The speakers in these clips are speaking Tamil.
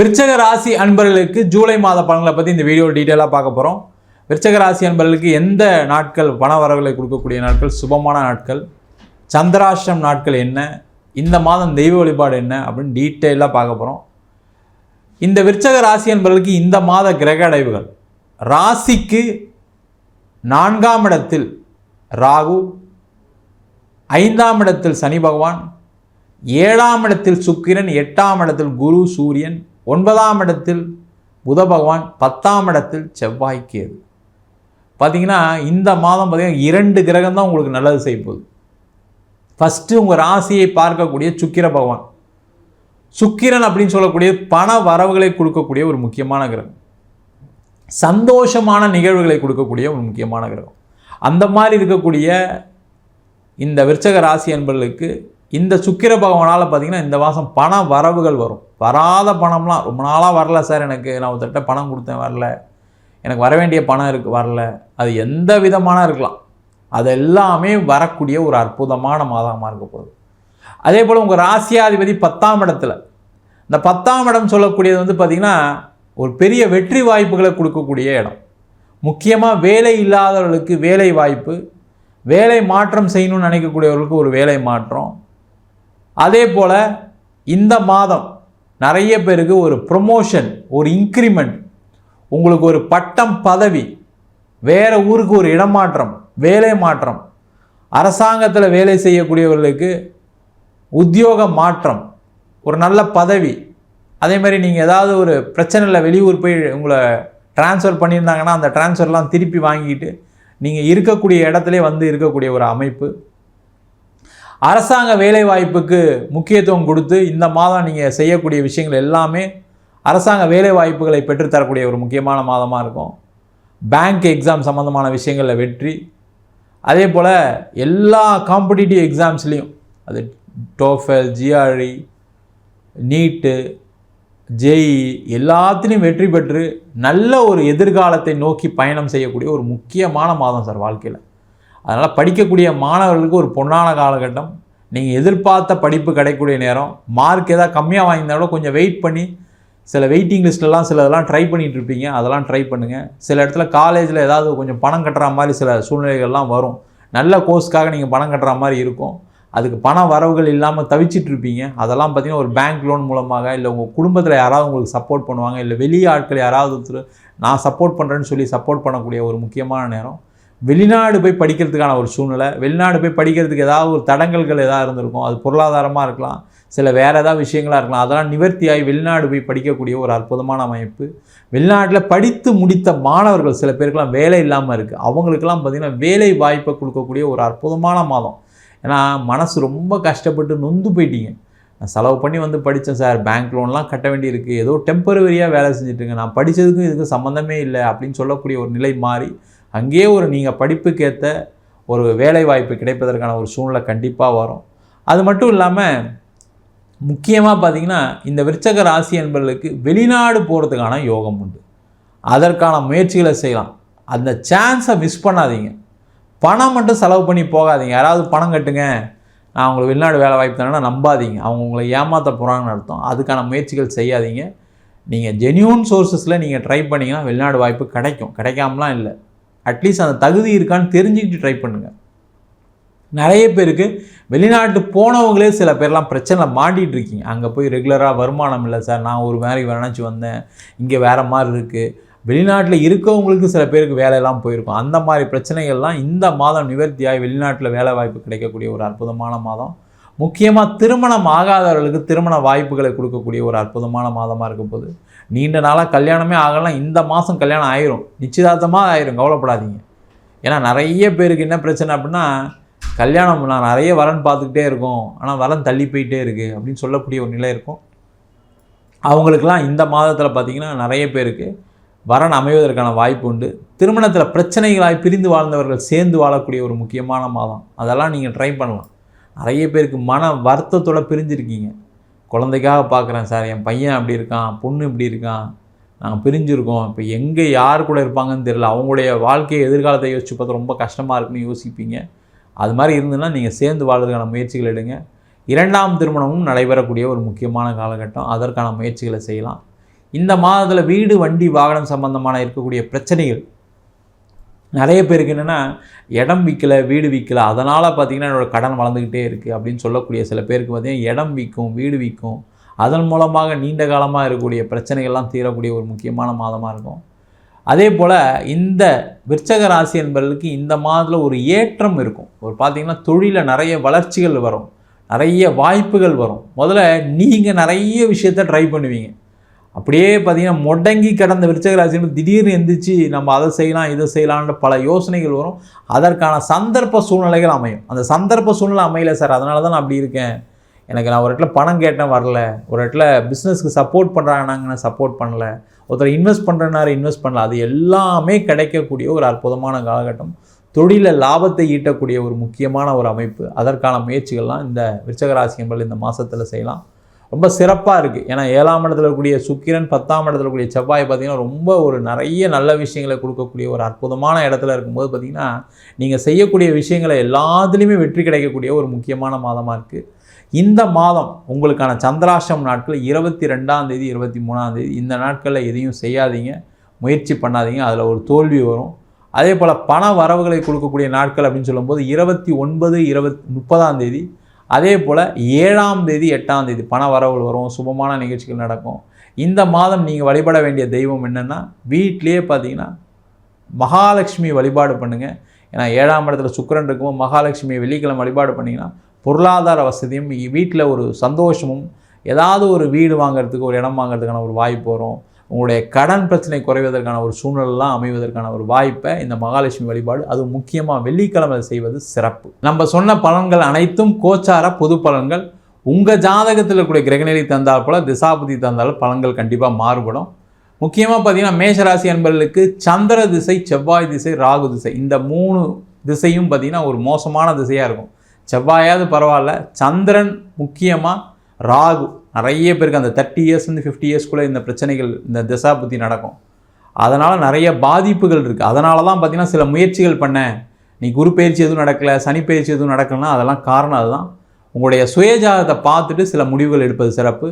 விருச்சக ராசி அன்பர்களுக்கு ஜூலை மாத பலன்களை பற்றி இந்த வீடியோ டீட்டெயிலாக பார்க்க போகிறோம் விருச்சக ராசி அன்பர்களுக்கு எந்த நாட்கள் பண வரவுகளை கொடுக்கக்கூடிய நாட்கள்? சுபமான நாட்கள். சந்திராஷ்டம் நாட்கள் என்ன? இந்த மாதம் தெய்வ வழிபாடு என்ன? அப்படின்னு டீட்டெயிலாக பார்க்க போகிறோம் இந்த விருச்சக ராசி அன்பர்களுக்கு இந்த மாத கிரக அடைவுகள். ராசிக்கு நான்காம் இடத்தில் ராகு ஐந்தாம் இடத்தில் சனி பகவான் ஏழாம் இடத்தில் சுக்கிரன் எட்டாம் இடத்தில் குரு சூரியன் ஒன்பதாம் இடத்தில் புத பகவான் பத்தாம் இடத்தில் செவ்வாய் கேது பார்த்தீங்கன்னா இந்த மாதம் பார்த்திங்கன்னா இரண்டு கிரகம் தான் உங்களுக்கு நல்லது செய்ய போகுது. ஃபஸ்ட்டு உங்கள் ராசியை பார்க்கக்கூடிய சுக்கிர பகவான். சுக்கிரன் அப்படின்னு சொல்லக்கூடிய பண வரவுகளை கொடுக்கக்கூடிய ஒரு முக்கியமான கிரகம். சந்தோஷமான நிகழ்வுகளை கொடுக்கக்கூடிய ஒரு முக்கியமான கிரகம். அந்த மாதிரி இருக்கக்கூடிய இந்த விருச்சக ராசி என்பர்களுக்கு இந்த சுக்கிர பகவானால் பார்த்தீங்கன்னா இந்த மாதம் பண வரவுகள் வரும். வராத பணம்லாம் ரொம்ப நாளாக வரல சார் எனக்கு. நான் ஒருத்தட்ட பணம் கொடுத்தேன் வரல. எனக்கு வர வேண்டிய பணம் இருக்குது வரல. அது எந்த விதமான இருக்கலாம். அது எல்லாமே வரக்கூடிய ஒரு அற்புதமான மாதமாக இருக்க போகுது. அதே போல் உங்கள் ராசியாதிபதி பத்தாம் இடத்துல. இந்த பத்தாம் இடம் சொல்லக்கூடியது வந்து பார்த்திங்கன்னா ஒரு பெரிய வெற்றி வாய்ப்புகளை கொடுக்கக்கூடிய இடம். முக்கியமாக வேலை இல்லாதவர்களுக்கு வேலை வாய்ப்பு வேலை மாற்றம் செய்யணும்னு நினைக்கக்கூடியவர்களுக்கு ஒரு வேலை மாற்றம் அதே போல் இந்த மாதம் நிறைய பேருக்கு ஒரு ப்ரொமோஷன் ஒரு இன்க்ரிமெண்ட் உங்களுக்கு ஒரு பட்டம் பதவி வேறு ஊருக்கு ஒரு இடமாற்றம் வேலை மாற்றம் அரசாங்கத்தில் வேலை செய்யக்கூடியவர்களுக்கு உத்தியோக மாற்றம் ஒரு நல்ல பதவி அதே மாதிரி நீங்கள் ஏதாவது ஒரு பிரச்சனையில் வெளியூர் போய் உங்களை ட்ரான்ஸ்ஃபர் பண்ணியிருந்தாங்கன்னா அந்த ட்ரான்ஸ்ஃபர்லாம் திருப்பி வாங்கிட்டு நீங்கள் இருக்கக்கூடிய இடத்துல வந்து இருக்கக்கூடிய ஒரு அமைப்பு. அரசாங்க வேலை வாய்ப்புக்கு முக்கியத்துவம் கொடுத்து இந்த மாதம் நீங்கள் செய்யக்கூடிய விஷயங்கள் எல்லாமே அரசாங்க வேலை வாய்ப்புகளை பெற்றுத்தரக்கூடிய ஒரு முக்கியமான மாதமாக இருக்கும். பேங்க் எக்ஸாம் சம்மந்தமான விஷயங்களில் வெற்றி. அதே போல் எல்லா காம்படிட்டிவ் எக்ஸாம்ஸ்லேயும் அது டோஃபெல் ஜிஆர்இ நீட்டு ஜேஇ எல்லாத்துலேயும் வெற்றி பெற்று நல்ல ஒரு எதிர்காலத்தை நோக்கி பயணம் செய்யக்கூடிய ஒரு முக்கியமான மாதம் சார் வாழ்க்கையில். அதனால் படிக்கக்கூடிய மாணவர்களுக்கு ஒரு பொன்னான காலகட்டம். நீங்கள் எதிர்பார்த்த படிப்பு கிடைக்கக்கூடிய நேரம். மார்க் ஏதாவது கம்மியாக வாங்கியிருந்தாலும் கொஞ்சம் வெயிட் பண்ணி சில வெயிட்டிங் லிஸ்ட்லலாம் சில இதெல்லாம் ட்ரை பண்ணிகிட்டு இருப்பீங்க. அதெல்லாம் ட்ரை பண்ணுங்கள் சில இடத்துல காலேஜில் ஏதாவது கொஞ்சம் பணம் கட்டுற மாதிரி சில சூழ்நிலைகள்லாம் வரும். நல்ல கோர்ஸ்க்காக நீங்கள் பணம் கட்டுற மாதிரி இருக்கும். அதுக்கு பண வரவுகள் இல்லாமல் தவிச்சிட்டு இருப்பீங்க. அதெல்லாம் பார்த்தீங்கன்னா ஒரு பேங்க் லோன் மூலமாக இல்லை உங்கள் குடும்பத்தில் யாராவது உங்களுக்கு சப்போர்ட் பண்ணுவாங்க. இல்லை வெளி ஆட்கள் யாராவது ஒருத்தர் நான் சப்போர்ட் பண்ணுறேன்னு சொல்லி சப்போர்ட் பண்ணக்கூடிய ஒரு முக்கியமான நேரம். வெளிநாடு போய் படிக்கிறதுக்கான ஒரு சூழ்நிலை வெளிநாடு போய் படிக்கிறதுக்கு ஏதாவது ஒரு தடங்கல்கள் ஏதாவது இருந்திருக்கும் அது பொருளாதாரமாக இருக்கலாம் சில வேறு ஏதாவது விஷயங்களாக இருக்கலாம் அதெல்லாம் நிவர்த்தியாகி வெளிநாடு போய் படிக்கக்கூடிய ஒரு அற்புதமான அமைப்பு. வெளிநாட்டில் படித்து முடித்த மாணவர்கள் சில பேருக்கெல்லாம் வேலை இல்லாமல் இருக்குது அவங்களுக்கெல்லாம் பார்த்திங்கன்னா வேலை வாய்ப்பை கொடுக்கக்கூடிய ஒரு அற்புதமான மாதம். ஏன்னா மனசு ரொம்ப கஷ்டப்பட்டு நொந்து போயிட்டீங்க. நான் செலவு பண்ணி வந்து படித்தேன் சார். பேங்க் லோன்லாம் கட்ட வேண்டியிருக்கு. ஏதோ டெம்பரவரியாக வேலை செஞ்சுட்டுங்க நான் படித்ததுக்கும் இதுக்கும் சம்மந்தமே இல்லை அப்படின்னு சொல்லக்கூடிய ஒரு நிலை மாறி அங்கேயே ஒரு நீங்கள் படிப்புக்கேற்ற ஒரு வேலை வாய்ப்பு கிடைப்பதற்கான ஒரு சூழ்நிலை கண்டிப்பாக வரும். அது மட்டும் இல்லாமல் முக்கியமாக பார்த்தீங்கன்னா இந்த விருச்சக ராசி என்பவர்களுக்கு வெளிநாடு போகிறதுக்கான யோகம் உண்டு. அதற்கான முயற்சிகளை செய்யலாம். அந்த சான்ஸை மிஸ் பண்ணாதீங்க. பணம் மட்டும் செலவு பண்ணி போகாதீங்க. யாராவது பணம் கட்டுங்க. நான் உங்களுக்கு வெளிநாடு வேலை வாய்ப்பு தானே நம்பாதீங்க. அவங்க உங்களை ஏமாற்ற போகிறாங்கன்னு அர்த்தம். அதுக்கான முயற்சிகள் செய்யாதீங்க. நீங்கள் ஜென்யூன் சோர்ஸஸில் நீங்கள் ட்ரை பண்ணிங்கன்னா வெளிநாடு வாய்ப்பு கிடைக்கும். கிடைக்காமலாம் இல்லை. அட்லீஸ்ட் அந்த தகுதி இருக்கான்னு தெரிஞ்சுக்கிட்டு ட்ரை பண்ணுங்கள் நிறைய பேருக்கு வெளிநாட்டு போனவங்களே சில பேர்லாம் பிரச்சனை மாட்டிகிட்டு இருக்கீங்க. அங்கே போய் ரெகுலராக வருமானம் இல்லை சார் நான் ஒரு வேலைக்கு நினச்சி வந்தேன். இங்கே வேறு மாதிரி இருக்குது வெளிநாட்டில் இருக்கவங்களுக்கு சில பேருக்கு வேலையெல்லாம் போயிருக்கும். அந்த மாதிரி பிரச்சனைகள்லாம் இந்த மாதம் நிவர்த்தியாகி வெளிநாட்டில் வேலை வாய்ப்பு கிடைக்கக்கூடிய ஒரு அற்புதமான மாதம். முக்கியமாக திருமணம் ஆகாதவர்களுக்கு திருமண வாய்ப்புகளை கொடுக்கக்கூடிய ஒரு அற்புதமான மாதமாக இருக்க போது நீண்ட நாளாக கல்யாணமே ஆகலாம். இந்த மாதம் கல்யாணம் ஆயிரும். நிச்சயதார்த்தமாக ஆயிரும். கவலைப்படாதீங்க. ஏன்னா நிறைய பேருக்கு என்ன பிரச்சனை அப்படின்னா கல்யாணம் நான் நிறைய வரன் பார்த்துக்கிட்டே இருக்கோம். ஆனால் வரன் தள்ளி போயிட்டே இருக்குது அப்படின்னு சொல்லக்கூடிய ஒரு நிலை இருக்கும். அவங்களுக்கெல்லாம் இந்த மாதத்தில் பார்த்திங்கன்னா நிறைய பேருக்கு வரன் அமைவதற்கான வாய்ப்பு உண்டு. திருமணத்தில் பிரச்சனைகளாய் பிரிந்து வாழ்ந்தவர்கள் சேர்ந்து வாழக்கூடிய ஒரு முக்கியமான மாதம். அதெல்லாம் நீங்கள் ட்ரை பண்ணலாம். நிறைய பேருக்கு மன வருத்தத்தோடு பிரிஞ்சிருக்கீங்க. குழந்தைக்காக பார்க்குறேன் சார் என் பையன் அப்படி இருக்கான் பொண்ணு இப்படி இருக்கான் நாங்கள் பிரிஞ்சிருக்கோம். இப்போ எங்கே யார் கூட இருப்பாங்கன்னு தெரியல. அவங்களுடைய வாழ்க்கையை எதிர்காலத்தை யோசிச்சு பார்த்து ரொம்ப கஷ்டமாக இருக்குன்னு யோசிப்பீங்க. அது மாதிரி இருந்ததுன்னா நீங்கள் சேர்ந்து வாழ்றதுக்கான முயற்சிகள் எடுங்க. இரண்டாம் திருமணமும் நடைபெறக்கூடிய ஒரு முக்கியமான காலகட்டம். அதற்கான முயற்சிகளை செய்யலாம். இந்த மாதத்தில் வீடு வண்டி வாகனம் சம்பந்தமான இருக்கக்கூடிய பிரச்சனைகள் நிறைய பேருக்கு என்னென்னா இடம் விற்கல வீடு விற்கல அதனால் பார்த்தீங்கன்னா என்னோட கடன் வளர்ந்துக்கிட்டே இருக்குது அப்படின்னு சொல்லக்கூடிய சில பேருக்கு பார்த்தீங்கன்னா இடம் விற்கும் வீடு விற்கும் அதன் மூலமாக நீண்ட காலமாக இருக்கக்கூடிய பிரச்சனைகள்லாம் தீரக்கூடிய ஒரு முக்கியமான மாதமாக இருக்கும். அதே போல் இந்த விற்சக ராசி என்பவர்களுக்கு இந்த மாதத்தில் ஒரு ஏற்றம் இருக்கும். ஒரு பார்த்தீங்கன்னா தொழிலில் நிறைய வளர்ச்சிகள் வரும். நிறைய வாய்ப்புகள் வரும். முதல்ல நீங்கள் நிறைய விஷயத்த ட்ரை பண்ணுவீங்க. அப்படியே பார்த்தீங்கன்னா முடங்கி கிடந்த விருச்சக திடீர்னு எந்திரிச்சு நம்ம அதை செய்யலாம் இதை செய்யலான்ற பல யோசனைகள் வரும். அதற்கான சந்தர்ப்ப சூழ்நிலைகள் அமையும். அந்த சந்தர்ப்ப சூழ்நிலை அமையல சார். அதனால தான் நான் அப்படி இருக்கேன். எனக்கு நான் ஒரு இடத்துல பணம் கேட்டேன் வரல. ஒரு இடத்துல பிஸ்னஸ்க்கு சப்போர்ட் பண்ணுறாங்க நான் சப்போர்ட் பண்ணல. ஒருத்தர் இன்வெஸ்ட் பண்ணுறனாரு இன்வெஸ்ட் பண்ணல. அது எல்லாமே கிடைக்கக்கூடிய ஒரு அற்புதமான காலகட்டம். தொழிலில் லாபத்தை ஈட்டக்கூடிய ஒரு முக்கியமான ஒரு அமைப்பு. அதற்கான முயற்சிகள்லாம் இந்த விருச்சகராசி என்பது இந்த மாதத்தில் செய்யலாம். ரொம்ப சிறப்பாக இருக்குது ஏன்னா ஏழாம் இடத்துல இருக்கக்கூடிய சுக்கிரன் பத்தாம் இடத்துல இருக்கக்கூடிய செவ்வாய் பார்த்திங்கன்னா ரொம்ப ஒரு நிறைய நல்ல விஷயங்களை கொடுக்கக்கூடிய ஒரு அற்புதமான இடத்துல இருக்கும்போது பார்த்திங்கன்னா நீங்கள் செய்யக்கூடிய விஷயங்களை எல்லாத்துலேயுமே வெற்றி கிடைக்கக்கூடிய ஒரு முக்கியமான மாதமாக இருக்குது இந்த மாதம் உங்களுக்கான சந்திராஷ்டம் நாட்கள் இருபத்தி ரெண்டாம் தேதி இருபத்தி மூணாம் தேதி. இந்த நாட்களில் எதையும் செய்யாதீங்க. முயற்சி பண்ணாதீங்க. அதில் ஒரு தோல்வி வரும். அதே போல் பண வரவுகளை கொடுக்கக்கூடிய நாட்கள் அப்படின்னு சொல்லும்போது இருபத்தி ஒன்பது இருபத் முப்பதாம் தேதி அதே போல் ஏழாம் தேதி எட்டாம் தேதி பண வரவுகள் வரும் சுபமான நிகழ்ச்சிகள் நடக்கும். இந்த மாதம் நீங்கள் வழிபட வேண்டிய தெய்வம் என்னென்னா வீட்டிலேயே பார்த்தீங்கன்னா மகாலட்சுமி வழிபாடு பண்ணுங்கள் ஏன்னா ஏழாம் இடத்துல சுக்கரன் இருக்கும் மகாலட்சுமி வெள்ளிக்கிழமை வழிபாடு பண்ணிங்கன்னா பொருளாதார வசதியும் வீட்டில் ஒரு சந்தோஷமும் ஏதாவது ஒரு வீடு வாங்கிறதுக்கு ஒரு இடம் வாங்கிறதுக்கான ஒரு வாய்ப்பு வரும். உங்களுடைய கடன் பிரச்சனை குறைவதற்கான ஒரு சூழ்நிலாம் அமைவதற்கான ஒரு வாய்ப்பை இந்த மகாலட்சுமி வழிபாடு அது முக்கியமாக வெள்ளிக்கிழமை செய்வது சிறப்பு. நம்ம சொன்ன பலன்கள் அனைத்தும் கோச்சார பொது பலன்கள். உங்கள் ஜாதகத்தில் இருக்கக்கூடிய கிரகநிலை தந்தால் போல் திசாபதி தந்தால் பலன்கள் கண்டிப்பாக மாறுபடும். முக்கியமாக பார்த்தீங்கன்னா மேஷராசி அன்பர்களுக்கு சந்திர திசை செவ்வாய் திசை ராகு திசை இந்த மூணு திசையும் பார்த்திங்கன்னா ஒரு மோசமான திசையாக இருக்கும். செவ்வாயாவது பரவாயில்ல சந்திரன் முக்கியமாக ராகு நிறைய பேருக்கு அந்த தேர்ட்டி இயர்ஸ்லேருந்து ஃபிஃப்டி இயர்ஸ்க்குள்ளே இந்த பிரச்சனைகள் இந்த திசா புத்தி நடக்கும். அதனால் நிறைய பாதிப்புகள் இருக்குது அதனால தான் பார்த்திங்கன்னா சில முயற்சிகள் பண்ண நீ குரு பயிற்சி எதுவும் நடக்கலை சனி பயிற்சி எதுவும் நடக்கலைன்னா அதெல்லாம் காரணம் அதுதான். உங்களுடைய சுயஜாதத்தை பார்த்துட்டு சில முடிவுகள் எடுப்பது சிறப்பு.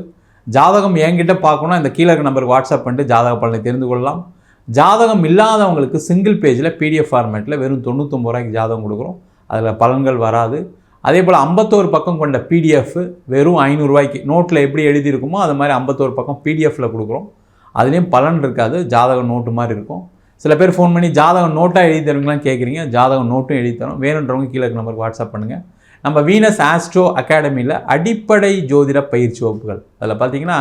ஜாதகம் என்கிட்ட பார்க்கணும் இந்த கீழே நம்பருக்கு வாட்ஸ்அப் பண்ணிட்டு ஜாதக பலனை தெரிந்து கொள்ளலாம். ஜாதகம் இல்லாதவங்களுக்கு சிங்கிள் பேஜில் பிடிஎஃப் ஃபார்மேட்டில் வெறும் தொண்ணூற்றொம்பது ரூபாய்க்கு ஜாதகம் கொடுக்குறோம். அதில் பலன்கள் வராது. அதே போல் ஐம்பத்தோரு பக்கம் கொண்ட பிடிஎஃப் வெறும் ஐநூறுரூவாய்க்கு நோட்டில் எப்படி எழுதியிருக்குமோ அது மாதிரி ஐம்பத்தோரு பக்கம் பிடிஎஃப்பில் கொடுக்குறோம். அதுலேயும் பலன் இருக்காது. ஜாதகம் நோட்டு மாதிரி இருக்கும். சில பேர் ஃபோன் பண்ணி ஜாதகம் நோட்டாக எழுதி தருங்களாம் கேட்குறீங்க ஜாதகம் நோட்டும் எழுதி தரோம் வேணுன்றவங்க கீழே நம்பருக்கு வாட்ஸ்அப் பண்ணுங்கள் நம்ம வீனஸ் ஆஸ்ட்ரோ அகாடமியில் அடிப்படை ஜோதிட பயிற்சி வகுப்புகள். அதில் பார்த்தீங்கன்னா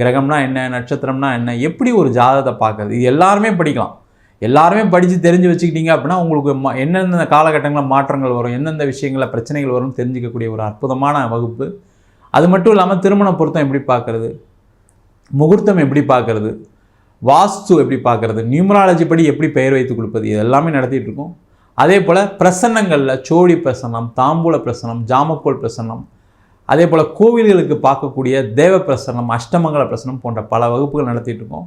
கிரகம்னா என்ன நட்சத்திரம்னா என்ன எப்படி ஒரு ஜாதகத்தை பார்க்குறது? இது எல்லாருமே படிக்கலாம். எல்லாருமே படித்து தெரிஞ்சு வச்சுக்கிட்டீங்க அப்படின்னா உங்களுக்கு மா என்னென்ன காலகட்டங்களில் மாற்றங்கள் வரும் எந்தெந்த விஷயங்களில் பிரச்சனைகள் வரும் தெரிஞ்சிக்கக்கூடிய ஒரு அற்புதமான வகுப்பு. அது மட்டும் இல்லாமல் திருமண பொருத்தம் எப்படி பார்க்குறது? முகூர்த்தம் எப்படி பார்க்குறது? வாஸ்து எப்படி பார்க்குறது? நியூமராலஜி படி எப்படி பெயர் வைத்து கொடுப்பது இது எல்லாமே நடத்திட்டு இருக்கோம். அதே போல் பிரசன்னங்களில் சோழி பிரசன்னம் தாம்பூல பிரசன்னம் ஜாமக்கோல் பிரசன்னம் அதே போல் கோவில்களுக்கு பார்க்கக்கூடிய தேவ பிரசன்னம் அஷ்டமங்கல பிரசனம் போன்ற பல வகுப்புகள் நடத்திட்டு இருக்கோம்.